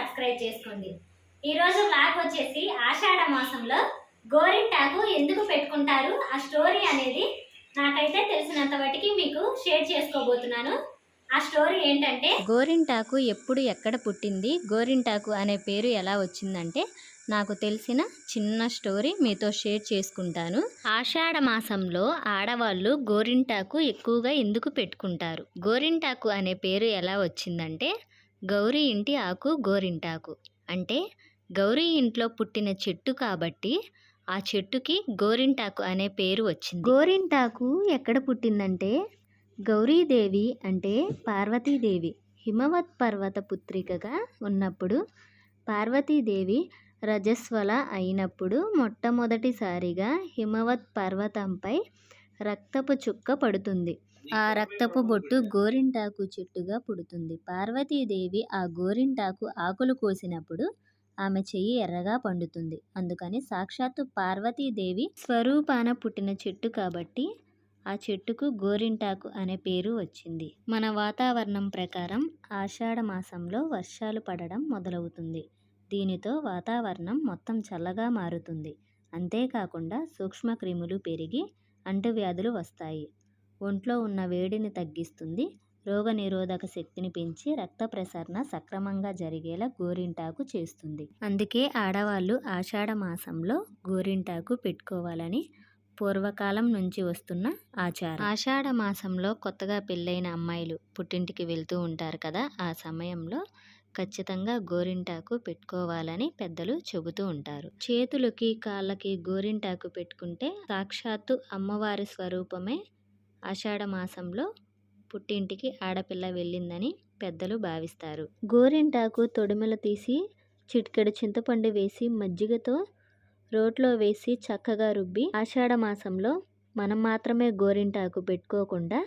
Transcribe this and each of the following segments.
Subscribe చేసుకోండి. ఈరోజు blog వచ్చేసి ఆషాఢ మాసంలో గోరింటాకు ఎందుకు పెట్టుకుంటారు? ఆ స్టోరీ అనేది నాకైతే తెలిసినంత మటుకి మీకు షేర్ చేసుకోబోతున్నాను. ఆ స్టోరీ ఏంటంటే గోరింటాకు ఎప్పుడు ఎక్కడ పుట్టింది? గోరింటాకు అనే పేరు ఎలా వచ్చిందంటే నాకు తెలిసిన చిన్న స్టోరీ మీతో షేర్ చేసుకుంటాను. ఆషాఢ మాసంలో ఆడవాళ్ళు గోరింటాకు ఎక్కువగా ఎందుకు పెట్టుకుంటారు? గోరింటాకు అనే పేరు ఎలా వచ్చిందంటే గౌరీ ఇంటి ఆకు గోరింటాకు. అంటే గౌరీ ఇంట్లో పుట్టిన చెట్టు కాబట్టి ఆ చెట్టుకి గోరింటాకు అనే పేరు వచ్చింది. గోరింటాకు ఎక్కడ పుట్టిందంటే గౌరీదేవి అంటే పార్వతీదేవి హిమవత్ పర్వత పుత్రికగా ఉన్నప్పుడు పార్వతీదేవి రజస్వల అయినప్పుడు మొట్టమొదటిసారిగా హిమవత్ పర్వతంపై రక్తపు చుక్క పడుతుంది. ఆ రక్తపు బొట్టు గోరింటాకు చెట్టుగా పుడుతుంది. పార్వతీదేవి ఆ గోరింటాకు ఆకులు కోసినప్పుడు ఆమె చెయ్యి ఎర్రగా పండుతుంది. అందుకని సాక్షాత్తు పార్వతీదేవి స్వరూపాన పుట్టిన చెట్టు కాబట్టి ఆ చెట్టుకు గోరింటాకు అనే పేరు వచ్చింది. మన వాతావరణం ప్రకారం ఆషాఢ మాసంలో వర్షాలు పడడం మొదలవుతుంది. దీనితో వాతావరణం మొత్తం చల్లగా మారుతుంది. అంతేకాకుండా సూక్ష్మక్రిములు పెరిగి అంటువ్యాధులు వస్తాయి. ఒంట్లో ఉన్న వేడిని తగ్గిస్తుంది. రోగనిరోధక శక్తిని పెంచి రక్త ప్రసరణ సక్రమంగా జరిగేలా గోరింటాకు చేస్తుంది. అందుకే ఆడవాళ్ళు ఆషాఢ మాసంలో గోరింటాకు పెట్టుకోవాలని పూర్వకాలం నుంచి వస్తున్న ఆచారం. ఆషాఢ మాసంలో కొత్తగా పెళ్ళైన అమ్మాయిలు పుట్టింటికి వెళ్తూ ఉంటారు కదా ఆ సమయంలో ఖచ్చితంగా గోరింటాకు పెట్టుకోవాలని పెద్దలు చెబుతూ ఉంటారు. చేతులకి కాళ్ళకి గోరింటాకు పెట్టుకుంటే సాక్షాత్తు అమ్మవారి స్వరూపమే మాసంలో పుట్టింటికి ఆడపిల్ల వెళ్ళిందని పెద్దలు భావిస్తారు. గోరింటాకు తొడిమెల తీసి చిటికెడు చింతపండు వేసి మజ్జిగతో రోట్లో వేసి చక్కగా రుబ్బి ఆషాఢ మాసంలో మనం మాత్రమే గోరింటాకు పెట్టుకోకుండా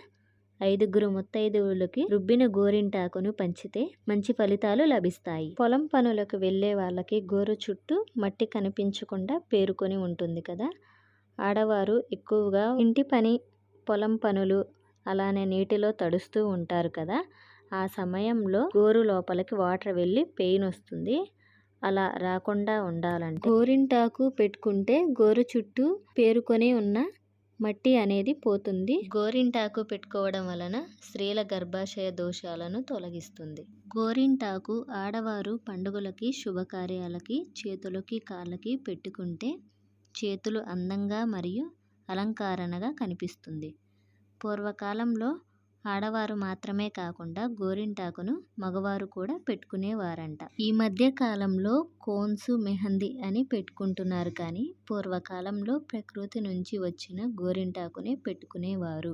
ఐదుగురు ముత్తైదువులకి రుబ్బిన గోరింటాకును పంచితే మంచి ఫలితాలు లభిస్తాయి. పొలం పనులకు వెళ్ళే వాళ్ళకి గోరు చుట్టూ మట్టి కనిపించకుండా పేరుకొని ఉంటుంది కదా. ఆడవారు ఎక్కువగా ఇంటి పని పొలం పనులు అలానే నీటిలో తడుస్తూ ఉంటారు కదా ఆ సమయంలో గోరు లోపలికి వాటర్ వెళ్ళి పెయిన్ వస్తుంది. అలా రాకుండా ఉండాలంటే గోరింటాకు పెట్టుకుంటే గోరు చుట్టూ పేరుకొని ఉన్న మట్టి అనేది పోతుంది. గోరింటాకు పెట్టుకోవడం వలన స్త్రీల గర్భాశయ దోషాలను తొలగిస్తుంది. గోరింటాకు ఆడవారు పండుగలకి శుభకార్యాలకి చేతులకి కాళ్ళకి పెట్టుకుంటే చేతులు అందంగా మరియు అలంకరణగా కనిపిస్తుంది. పూర్వకాలంలో ఆడవారు మాత్రమే కాకుండా గోరింటాకును మగవారు కూడా పెట్టుకునేవారంట. ఈ మధ్య కాలంలో కోన్స్ మెహందీ అని పెట్టుకుంటున్నారు కానీ పూర్వకాలంలో ప్రకృతి నుంచి వచ్చిన గోరింటాకునే పెట్టుకునేవారు.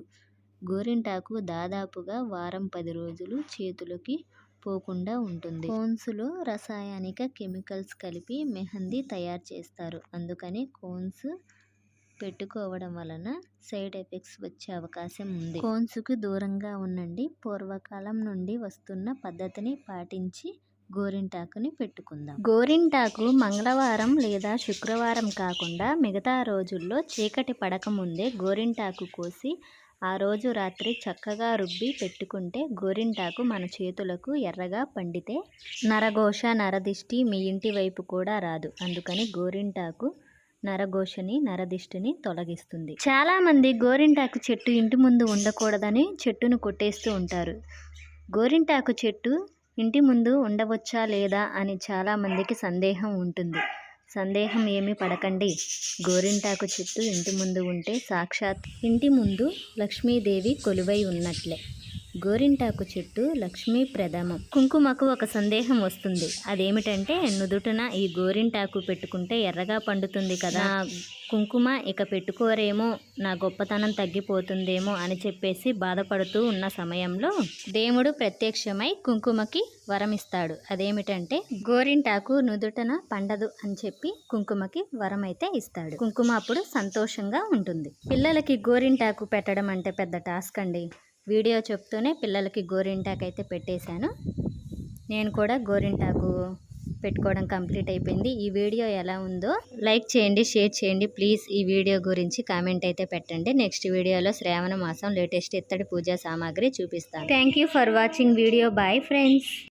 గోరింటాకు దాదాపుగా వారం పది రోజులు చేతులకి పోకుండా ఉంటుంది. కోన్స్లో రసాయనిక కెమికల్స్ కలిపి మెహందీ తయారు చేస్తారు. అందుకని కోన్స్ పెట్టుకోవడం వలన సైడ్ ఎఫెక్ట్స్ వచ్చే అవకాశం ఉంది. కోన్స్కు దూరంగా ఉండండి. పూర్వకాలం నుండి వస్తున్న పద్ధతిని పాటించి గోరింటాకుని పెట్టుకుందాం. గోరింటాకు మంగళవారం లేదా శుక్రవారం కాకుండా మిగతా రోజుల్లో చీకటి పడక ముందే గోరింటాకు కోసి ఆ రోజు రాత్రి చక్కగా రుబ్బి పెట్టుకుంటే గోరింటాకు మన చేతులకు ఎర్రగా పండితే నరఘోష నరదిష్టి మీ ఇంటి వైపు కూడా రాదు. అందుకని గోరింటాకు నరఘోషని నరదిష్టిని తొలగిస్తుంది. చాలామంది గోరింటాకు చెట్టు ఇంటి ముందు ఉండకూడదని చెట్టును కొట్టేస్తూ ఉంటారు. గోరింటాకు చెట్టు ఇంటి ముందు ఉండవచ్చా లేదా అని చాలామందికి సందేహం ఉంటుంది. సందేహం ఏమీ పడకండి. గోరింటాకు చెట్టు ఇంటి ముందు ఉంటే సాక్షాత్ ఇంటి ముందు లక్ష్మీదేవి కొలువై ఉన్నట్లే. గోరింటాకు చెట్టు లక్ష్మీ ప్రథమం. కుంకుమకు ఒక సందేహం వస్తుంది. అదేమిటంటే నుదుటన ఈ గోరింటాకు పెట్టుకుంటే ఎర్రగా పండుతుంది కదా. కుంకుమ ఇక పెట్టుకోరేమో నా గొప్పతనం తగ్గిపోతుందేమో అని చెప్పేసి బాధపడుతూ ఉన్న సమయంలో దేవుడు ప్రత్యక్షమై కుంకుమకి వరమిస్తాడు. అదేమిటంటే గోరింటాకు నుదుటన పండదు అని చెప్పి కుంకుమకి వరం అయితే ఇస్తాడు. కుంకుమ అప్పుడు సంతోషంగా ఉంటుంది. పిల్లలకి గోరింటాకు పెట్టడం అంటే పెద్ద టాస్క్ అండి. వీడియో చెప్తూనే పిల్లలకి గోరింటాకు అయితే పెట్టేశాను. నేను కూడా గోరింటాకు పెట్టుకోవడం కంప్లీట్ అయిపోయింది. ఈ వీడియో ఎలా ఉందో లైక్ చేయండి షేర్ చేయండి. ప్లీజ్ ఈ వీడియో గురించి కామెంట్ అయితే పెట్టండి. నెక్స్ట్ వీడియోలో శ్రావణ మాసం లేటెస్ట్ ఇత్తడి పూజా సామాగ్రి చూపిస్తాను. Thank you for watching video bye friends